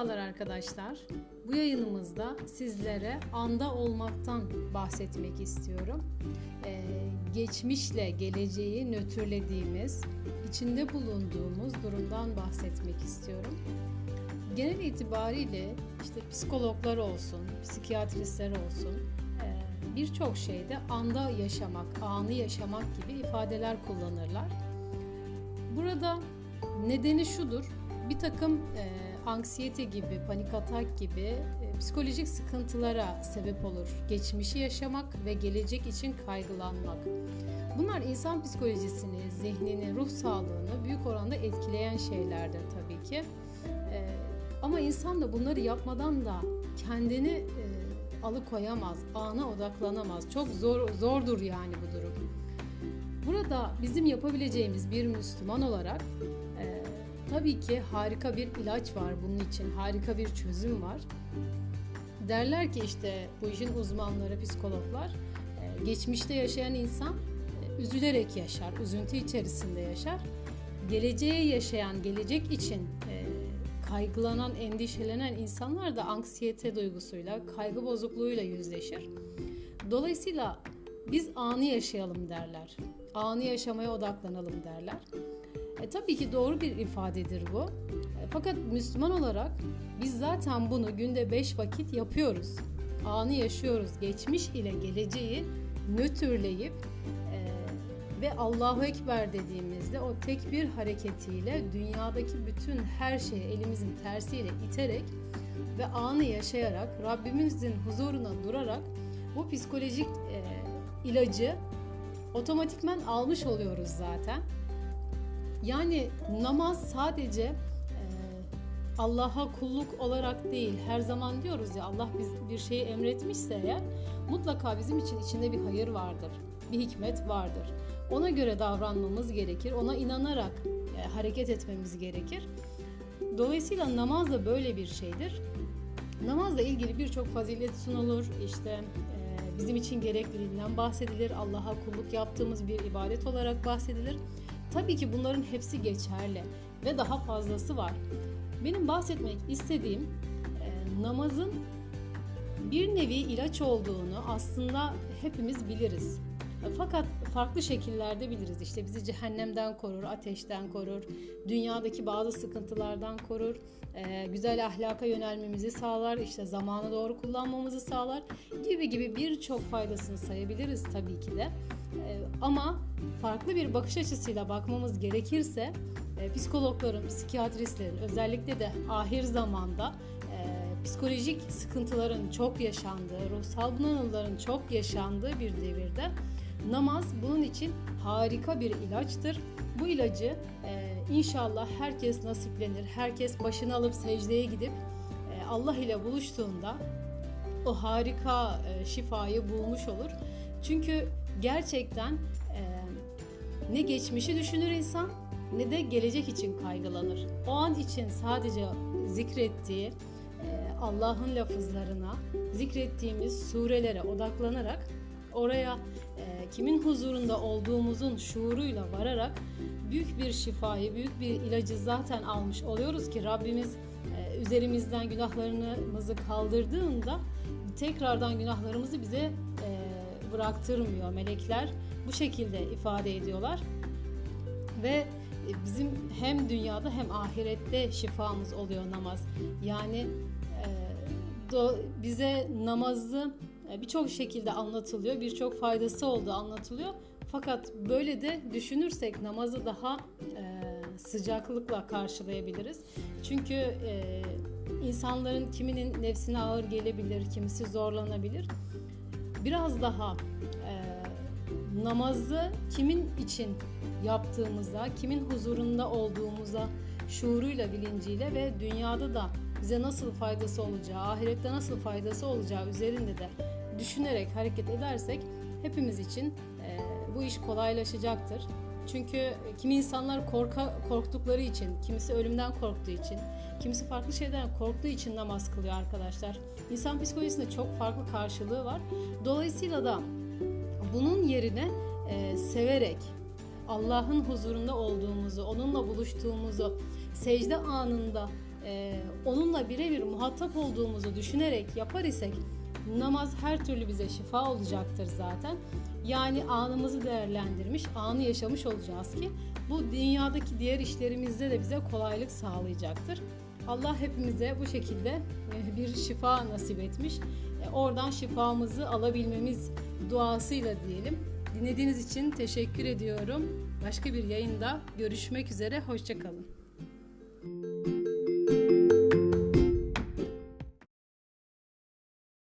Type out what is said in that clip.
Merhabalar arkadaşlar. Bu yayınımızda sizlere anda olmaktan bahsetmek istiyorum. Ee, geçmişle geleceği nötrlediğimiz, içinde bulunduğumuz durumdan bahsetmek istiyorum. Genel itibariyle işte psikologlar olsun, psikiyatristler olsun e, birçok şeyde anda yaşamak, anı yaşamak gibi ifadeler kullanırlar. Burada nedeni şudur, bir takım e, anksiyete gibi, panik atak gibi e, psikolojik sıkıntılara sebep olur. Geçmişi yaşamak ve gelecek için kaygılanmak. Bunlar insan psikolojisini, zihnini, ruh sağlığını büyük oranda etkileyen şeylerdir tabii ki. E, ama insan da bunları yapmadan da kendini e, alıkoyamaz, ana odaklanamaz. Çok zor zordur yani bu durum. Burada bizim yapabileceğimiz bir Müslüman olarak tabii ki harika bir ilaç var bunun için, harika bir çözüm var. Derler ki işte bu işin uzmanları, psikologlar, e, geçmişte yaşayan insan e, üzülerek yaşar, üzüntü içerisinde yaşar. Geleceğe yaşayan, gelecek için e, kaygılanan, endişelenen insanlar da anksiyete duygusuyla, kaygı bozukluğuyla yüzleşir. Dolayısıyla biz anı yaşayalım derler. Anı yaşamaya odaklanalım derler. E, tabii ki doğru bir ifadedir bu. E, fakat Müslüman olarak biz zaten bunu günde beş vakit yapıyoruz. Anı yaşıyoruz. Geçmiş ile geleceği nötrleyip e, ve Allahu Ekber dediğimizde o tekbir hareketiyle dünyadaki bütün her şeyi elimizin tersiyle iterek ve anı yaşayarak Rabbimizin huzuruna durarak bu psikolojik e, ilacı otomatikman almış oluyoruz zaten. Yani namaz sadece e, Allah'a kulluk olarak değil, her zaman diyoruz ya Allah biz bir şeyi emretmişse eğer mutlaka bizim için içinde bir hayır vardır, bir hikmet vardır. Ona göre davranmamız gerekir, ona inanarak e, hareket etmemiz gerekir. Dolayısıyla namaz da böyle bir şeydir. Namazla ilgili birçok fazilet sunulur. İşte e, bizim için gerekliliğinden bahsedilir. Allah'a kulluk yaptığımız bir ibadet olarak bahsedilir. Tabii ki bunların hepsi geçerli ve daha fazlası var. Benim bahsetmek istediğim e, namazın bir nevi ilaç olduğunu aslında hepimiz biliriz. Fakat farklı şekillerde biliriz. İşte bizi cehennemden korur, ateşten korur, dünyadaki bazı sıkıntılardan korur, e, güzel ahlaka yönelmemizi sağlar, işte zamanı doğru kullanmamızı sağlar gibi gibi birçok faydasını sayabiliriz tabii ki de. E, ama farklı bir bakış açısıyla bakmamız gerekirse e, psikologların, psikiyatristlerin özellikle de ahir zamanda psikolojik sıkıntıların çok yaşandığı, ruhsal bunalımların çok yaşandığı bir devirde Namaz bunun için harika bir ilaçtır. Bu ilacı e, inşallah herkes nasiplenir. Herkes başını alıp secdeye gidip e, Allah ile buluştuğunda o harika e, şifayı bulmuş olur. Çünkü gerçekten e, ne geçmişi düşünür insan ne de gelecek için kaygılanır. O an için sadece zikrettiği Allah'ın lafızlarına, zikrettiğimiz surelere odaklanarak oraya e, kimin huzurunda olduğumuzun şuuruyla vararak büyük bir şifayı, büyük bir ilacı zaten almış oluyoruz ki Rabbimiz e, üzerimizden günahlarımızı kaldırdığında tekrardan günahlarımızı bize e, bıraktırmıyor. Melekler bu şekilde ifade ediyorlar. Ve bizim hem dünyada hem ahirette şifamız oluyor namaz. Yani e, bize namazı e, birçok şekilde anlatılıyor, birçok faydası olduğu anlatılıyor. Fakat böyle de düşünürsek namazı daha e, sıcaklıkla karşılayabiliriz. Çünkü e, insanların kiminin nefsine ağır gelebilir, kimisi zorlanabilir. Biraz daha e, namazı kimin için yaptığımıza, kimin huzurunda olduğumuza şuuruyla, bilinciyle ve dünyada da bize nasıl faydası olacağı, ahirette nasıl faydası olacağı üzerinde de düşünerek hareket edersek hepimiz için e, bu iş kolaylaşacaktır. Çünkü kimi insanlar korka, korktukları için, kimisi ölümden korktuğu için, kimisi farklı şeyden korktuğu için namaz kılıyor arkadaşlar. İnsan psikolojisinde çok farklı karşılığı var. Dolayısıyla da bunun yerine e, severek Allah'ın huzurunda olduğumuzu, onunla buluştuğumuzu, secde anında e, onunla birebir muhatap olduğumuzu düşünerek yapar isek namaz her türlü bize şifa olacaktır zaten. Yani anımızı değerlendirmiş, anı yaşamış olacağız ki bu dünyadaki diğer işlerimizde de bize kolaylık sağlayacaktır. Allah hepimize bu şekilde e, bir şifa nasip etmiş. E, Oradan şifamızı alabilmemiz duasıyla diyelim. Dinlediğiniz için teşekkür ediyorum. Başka bir yayında görüşmek üzere. Hoşçakalın.